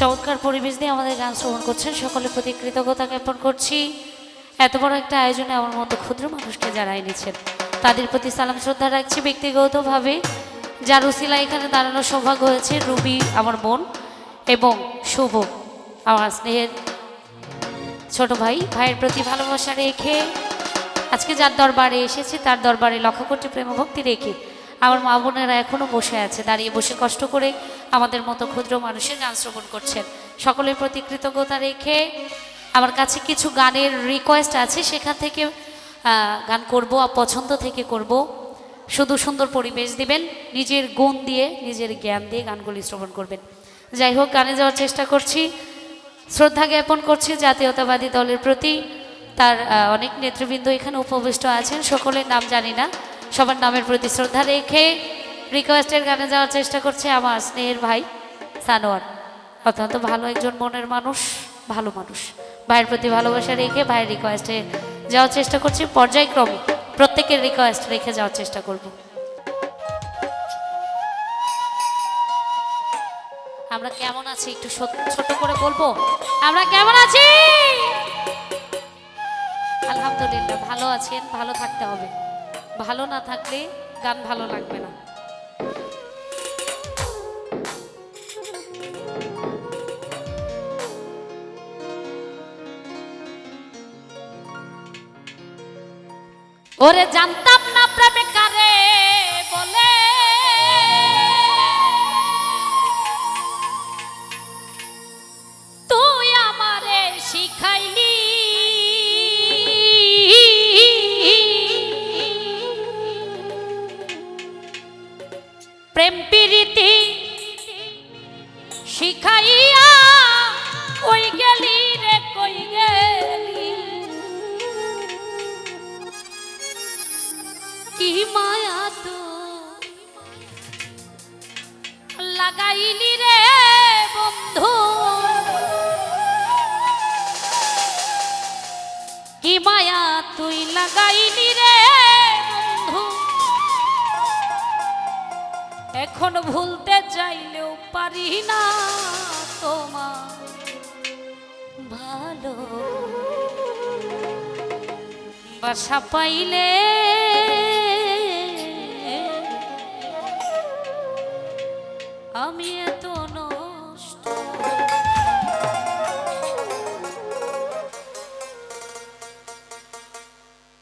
চমৎকার পরিবেশ দিয়ে আমাদের গান শ্রবণ করছেন। সকলের প্রতি কৃতজ্ঞতা জ্ঞাপন করছি। এত বড় একটা আয়োজনে আমার মতো ক্ষুদ্র মানুষকে যারা এনেছেন, তাদের প্রতি সালাম, শ্রদ্ধা রাখছি ব্যক্তিগতভাবে। যার উসিলা এখানে দাঁড়ানোর সৌভাগ্য হয়েছে রুবি, আমার বোন, এবং শুভ, আমার স্নেহের ছোট ভাই। ভাইয়ের প্রতি ভালোবাসা রেখে আজকে যার দরবারে এসেছে, তার দরবারে লক্ষ্য করতে প্রেম ভক্তি রেখে আমার মা বোনেরা এখনও বসে আছে, দাঁড়িয়ে বসে কষ্ট করে আমাদের মতো ক্ষুদ্র মানুষের গান শ্রবণ করছেন। সকলের প্রতি কৃতজ্ঞতা রেখে আমার কাছে কিছু গানের রিকোয়েস্ট আছে, সেখান থেকে গান করব পছন্দ থেকে করব। শুধু সুন্দর পরিবেশ দিবেন, নিজের গুণ দিয়ে, নিজের জ্ঞান দিয়ে গানগুলি শ্রবণ করবেন। যাই হোক, গানে যাওয়ার চেষ্টা করছি, শ্রদ্ধা জ্ঞাপন করছি জাতীয়তাবাদী দলের প্রতি। তার অনেক নেতৃবৃন্দ এখানে উপবিষ্ট আছেন, সকলের নাম জানি না। সবার নামের প্রতি শ্রদ্ধা রেখে রিকোয়েস্টের গানে যাওয়ার চেষ্টা করছে আমার স্নেহের ভাই সানোয়ার। অত্যন্ত ভালো একজন মনের মানুষ, ভালো মানুষ। ভাইয়ের প্রতি ভালোবাসা রেখে ভাইয়ের রিকোয়েস্টে যাওয়ার চেষ্টা করছি। পর্যায়ক্রমে প্রত্যেকের রিকোয়েস্ট রেখে যাওয়ার চেষ্টা করব। আমরা কেমন আছি? একটু ছোট করে বলব? আমরা কেমন আছি? আলহামদুলিল্লাহ, ভালো আছেন, ভালো থাকতে হবে। ভালো না থাকলে গান ভালো লাগবে না। ওরে জানতাম না প্রেমে কারে। লাগাইলি রে বন্ধু। কি মায়া তুই লাগাইলি রে বন্ধু। এখন ভুলতে চাইলেও পারি না তোমার ভালো। বাসা পাইলে আমি এত নষ্ট।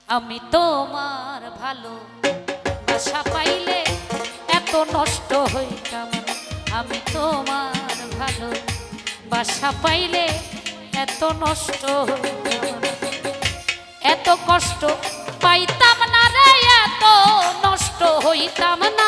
আমি তোমার ভালো বাসা পাইলে এত নষ্ট হইতাম। আমি তোমার ভালো বাসা পাইলে এত নষ্ট এত কষ্ট পাইতাম না রে, এত নষ্ট হইতাম না।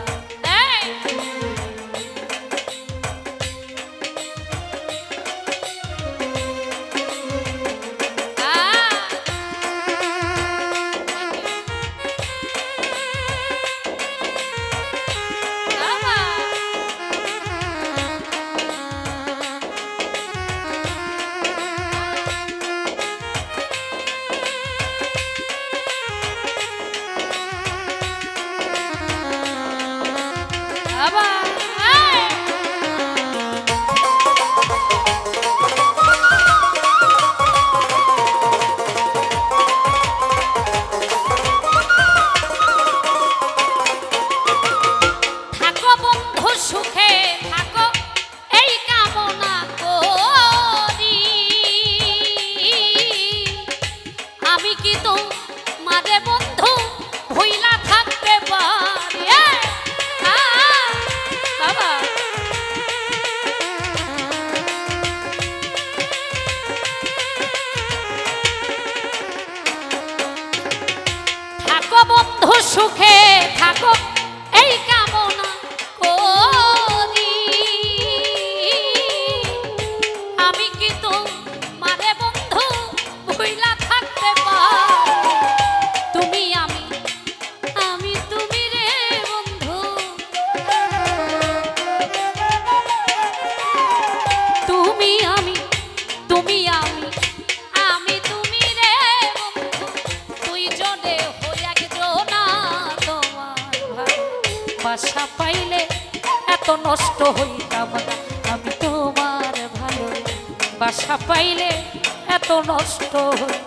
Apa. আমি কি মারে বন্ধু, ভুইলা থাকতে তুমি আমি আমি তুমি বন্ধু তুমি আমি তুমি আমি আমি তুমি রে বন্ধু তুই জনে তোমার ভাই। পাইলে এত নষ্ট হইতাম পাইলে এত নষ্ট হইতাম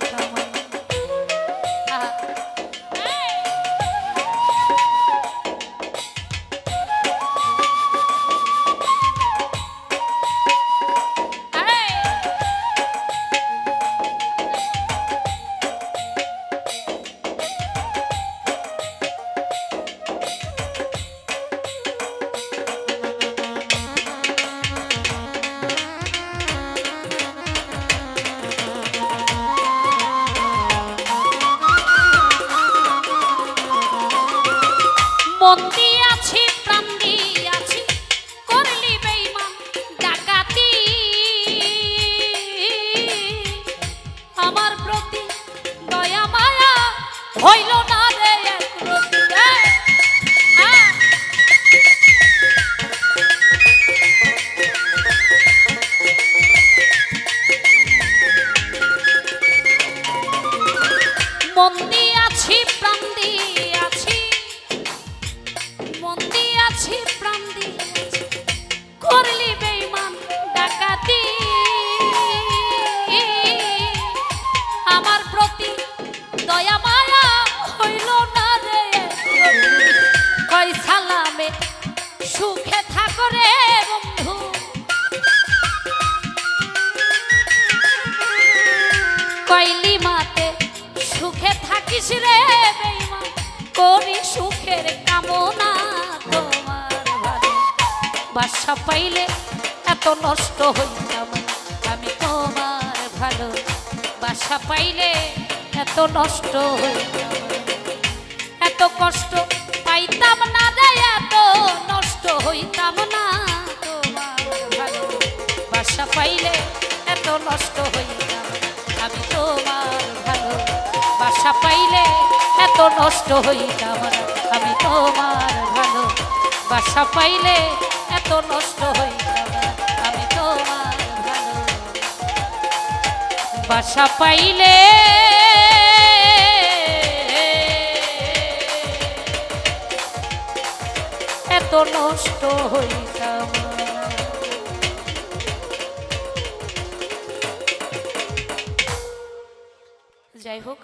হইল না রে একরতি রে। আহ! মন দিয়াছি প্রাণ মন দিয়াছি প্রাণ দিয়াছি করলি থাকিস রে বেইমান করি সুখের কামনা তোমার ভালো বাসা পাইলে এত নষ্ট হইতাম। আমি তোমার ভালো বাসা পাইলে এত নষ্ট হইতাম, এত কষ্ট পাইতাম না রে এত নষ্ট হইতাম না তোমার ভালো বাসা পাইলে এত নষ্ট হইতাম আমি ভালো বাসা পাইলে এত নষ্ট হইতাম আমি তোমার ভালো বাসা পাইলে এত নষ্ট হইতাম আমি তোমার ভালো বাসা পাইলে এত নষ্ট হইতাম। যাই হোক